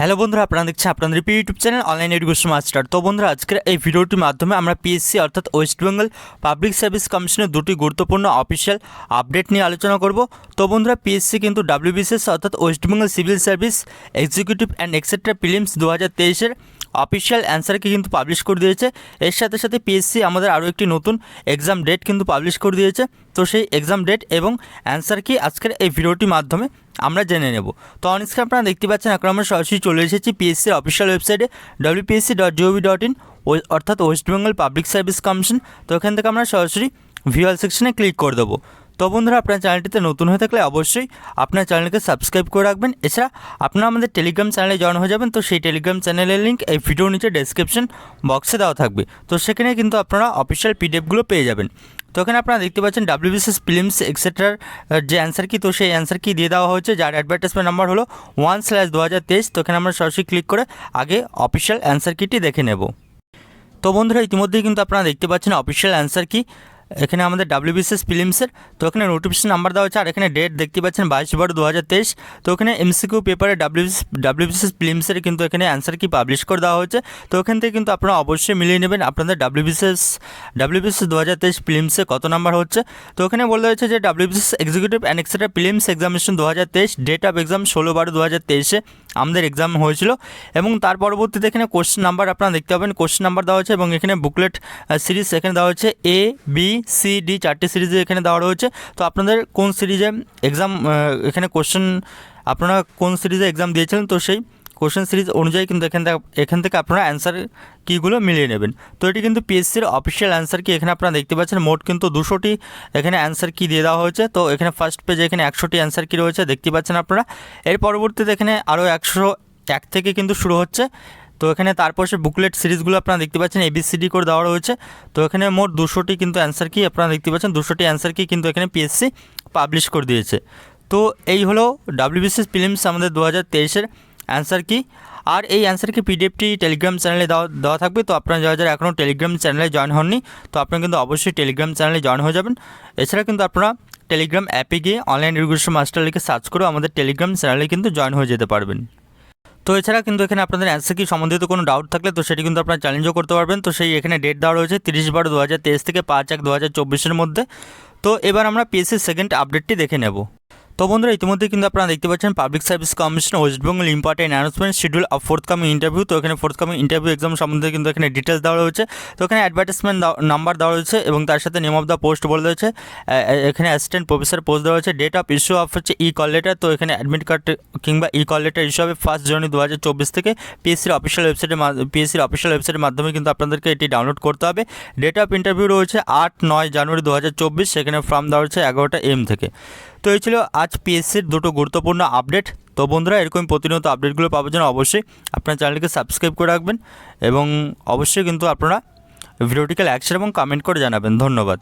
Hello বন্ধুরা, আপনারা দেখছেন আপনাদের প্রিয় YouTube channel online education master. তো বন্ধুরা, আজকের এই ভিডিওটির মাধ্যমে আমরা পিএসসি অর্থাৎ ওয়েস্ট বেঙ্গল পাবলিক সার্ভিস কমিশনের দুটি গুরুত্বপূর্ণ অফিসিয়াল আপডেট নিয়ে আলোচনা করব। তো বন্ধুরা পিএসসি কিন্তু ডাব্লিউবিসিএস অর্থাৎ West Bengal civil service, executive and etcetera prelims দু হাজার তেইশের অফিসিয়াল অ্যান্সারকে কিন্তু পাবলিশ করে দিয়েছে। এর সাথে সাথে পিএসসি আমাদের আরও একটি নতুন এক্সাম ডেট কিন্তু পাবলিশ করে দিয়েছে। তো সেই এক্সাম ডেট এবং অ্যান্সার কি আজকের এই ভিডিওটির মাধ্যমে আমরা জেনে নেব। তো অনস্ক্রিন আপনারা দেখতে পাচ্ছেন এখন আমরা সরাসরি চলে এসেছি পিএসসির অফিসিয়াল ওয়েবসাইটে WBPSC dot G O V dot in অর্থাৎ West Bengal public service commission তো এখান থেকে আমরা সরাসরি ভিউয়াল সেকশনে ক্লিক করে দেবো। তো বন্ধুরা, আপনার চ্যানেলটিতে নতুন হয়ে থাকলে অবশ্যই আপনার চ্যানেলকে সাবস্ক্রাইব করে রাখবেন। এছাড়া আপনারা আমাদের টেলিগ্রাম চ্যানেলে জয়েন হয়ে যাবেন, তো সেই টেলিগ্রাম চ্যানেলের লিঙ্ক এই ভিডিওর নিচে ডেসক্রিপশন বক্সে দেওয়া থাকবে। তো সেখানে কিন্তু আপনারা অফিসিয়াল পিডিএফগুলো পেয়ে যাবেন। তো এখানে আপনারা দেখতে পাচ্ছেন ডাব্লিউবিসিএস ফিল্মস এক্সেট্রার যে অ্যান্সার কি তো সেই অ্যান্সার কি দিয়ে দেওয়া হয়েছে, যার অ্যাডভার্টাইজমেন্ট নাম্বার হলো ওয়ান স্ল্যাশ দু হাজার তেইশ তো এখানে আমরা সরাসরি ক্লিক করে আগে অফিসিয়াল অ্যান্সার কিটি দেখে নেব। তো বন্ধুরা, ইতিমধ্যেই কিন্তু আপনারা দেখতে পাচ্ছেন অফিসিয়াল অ্যান্সার কি এখানে আমাদের ডাব্লিউবিসিএস ফিলিমসের তো এখানে নোটিফিকেশন নাম্বার দেওয়া হচ্ছে আর এখানে ডেট দেখতে পাচ্ছেন বাইশ বারো দু হাজার তেইশ। তো এখানে এমসিকিউ পেপারে ডাব্লিউবিস ডাব্লিউবিসিএস ফিলিমসের কিন্তু এখানে অ্যান্সার কি পাবলিশ করে দেওয়া হয়েছে। তো এখান থেকে কিন্তু আপনারা অবশ্যই মিলিয়ে নেবেন আপনাদের ডাব্লিউ বিসিএস ডাব্লিউবিসিএস ডাব্লিউবিসিএস দু হাজার তেইশ ফিলিমসে কত নাম্বার হচ্ছে। তো এখানে বলা হয়েছে যে WBCS executive and etcetera prelims examination দু হাজার তেইশ ডেট অফ এক্সাম ষোলো বারো দু হাজার তেইশে আমাদের এক্সাম হয়েছিল। এবং তার পরবর্তীতে এখানে কোশ্চেন নাম্বার আপনারা দেখতে পাবেন কোশ্চেন নাম্বার দেওয়া হচ্ছে এবং এখানে বুকলেট সিরিজ এখানে দেওয়া হচ্ছে এ বি সি ডি চারটে সিরিজে এখানে দেওয়া রয়েছে। তো আপনাদের কোন সিরিজে এক্সাম এখানে কোশ্চেন আপনারা কোন সিরিজে এক্সাম দিয়েছিলেন? তো সেই কোশ্চেন সিরিজ অনুযায়ী কিন্তু এখান থেকে এখান থেকে আপনারা অ্যান্সার কীগুলো মিলিয়ে নেবেন। তো এটি কিন্তু পিএসসির অফিসিয়াল অ্যান্সার কি? এখানে আপনারা দেখতে পাচ্ছেন মোট কিন্তু দুশোটি এখানে অ্যান্সার কি দিয়ে দেওয়া হয়েছে। তো এখানে ফার্স্ট পেজে এখানে একশোটি অ্যান্সার কি রয়েছে? দেখতে পাচ্ছেন আপনারা। এর পরবর্তীতে এখানে আরও একশো এক থেকে কিন্তু শুরু হচ্ছে। তো এখানে তারপর সে বুকলেট সিরিজগুলো আপনারা দেখতে পাচ্ছেন এবিসিডি করে দেওয়া রয়েছে। তো এখানে মোট দুশোটি কিন্তু অ্যান্সার কি আপনারা দেখতে পাচ্ছেন, দুশোটি অ্যান্সার কি কিন্তু এখানে পিএসসি পাবলিশ করে দিয়েছে। তো এই হলো ডাব্লিউবিসিএস ফিলিমস আমাদের দু হাজার তেইশের অ্যান্সার কি আর এই অ্যান্সার কি পিডিএফটি টেলিগ্রাম চ্যানেলে দেওয়া দেওয়া থাকবে। তো আপনারা যারা যারা এখনও টেলিগ্রাম চ্যানেলে জয়েন হননি, তো আপনারা কিন্তু অবশ্যই টেলিগ্রাম চ্যানেলে জয়েন হয়ে যাবেন। এছাড়া কিন্তু আপনারা টেলিগ্রাম অ্যাপে গিয়ে অনলাইন এডুকেশন মাস্টার লিখে সার্চ করে আমাদের টেলিগ্রাম চ্যানেলে কিন্তু জয়েন হয়ে যেতে পারবেন। তো এছাড়া কিন্তু এখানে আপনাদের অ্যান্সার কি সম্বন্ধিত কোনো ডাউট থাকলে তো সেটি কিন্তু আপনারা চ্যালেঞ্জও করতে পারবেন। তো সেই এখানে ডেট দেওয়া রয়েছে তিরিশ বারো দু থেকে পাঁচ এক দু মধ্যে। তো এবার আমরা পিএসসির সেকেন্ড আপডেটটি দেখে নেব। তো বন্ধুরা, ইতিমধ্যে কিন্তু আপনারা দেখতে পাচ্ছেন public service commission West Bengal important announcement schedule of forthcoming interview তো এখানে ফোর্থ কামিং ইন্টারভিউ এক্সাম সম্বন্ধে কিন্তু এখানে ডিটেলস দেওয়া রয়েছে। তো এখানে অ্যাডভার্টাইজমেন্ট নাম্বার দেওয়া রয়েছে এবং তার সাথে নেম অফ দ্য পোস্ট বলে রয়েছে। এখানে অ্যাসিস্ট্যান্ট প্রফেসর পোস্ট দেওয়া রয়েছে। ডেট অফ ইস্যু অফ হচ্ছে ই কল লেটার তো এখানে অ্যাডমিট কার্ড কিংবা ই কল লেটার ইস্যু হবে ফার্স্ট জানুয়ারি দু হাজার চব্বিশ থেকে। পিএসসির অফিসিয়াল ওয়েবসাইটের পিএসসির অফিসিয়াল ওয়েবসাইটের মাধ্যমে কিন্তু আপনাদেরকে এটি ডাউনলোড করতে হবে। ডেট অফ ইন্টারভিউ রয়েছে আট নয় জানুয়ারি দু হাজার চব্বিশ। সেখানে ফর্ম দেওয়া রয়েছে এগারোটা এম থেকে। তো এই ছিল আজ পিএসসির দুটো গুরুত্বপূর্ণ আপডেট তো বন্ধুরা, এরকম প্রতিনিয়ত আপডেটগুলো পাওয়ার জন্য অবশ্যই আপনার চ্যানেলকে সাবস্ক্রাইব করে রাখবেন এবং অবশ্যই কিন্তু আপনারা ভিডিওটিকে লাইক শেয়ার এবং কমেন্ট করে জানাবেন। ধন্যবাদ।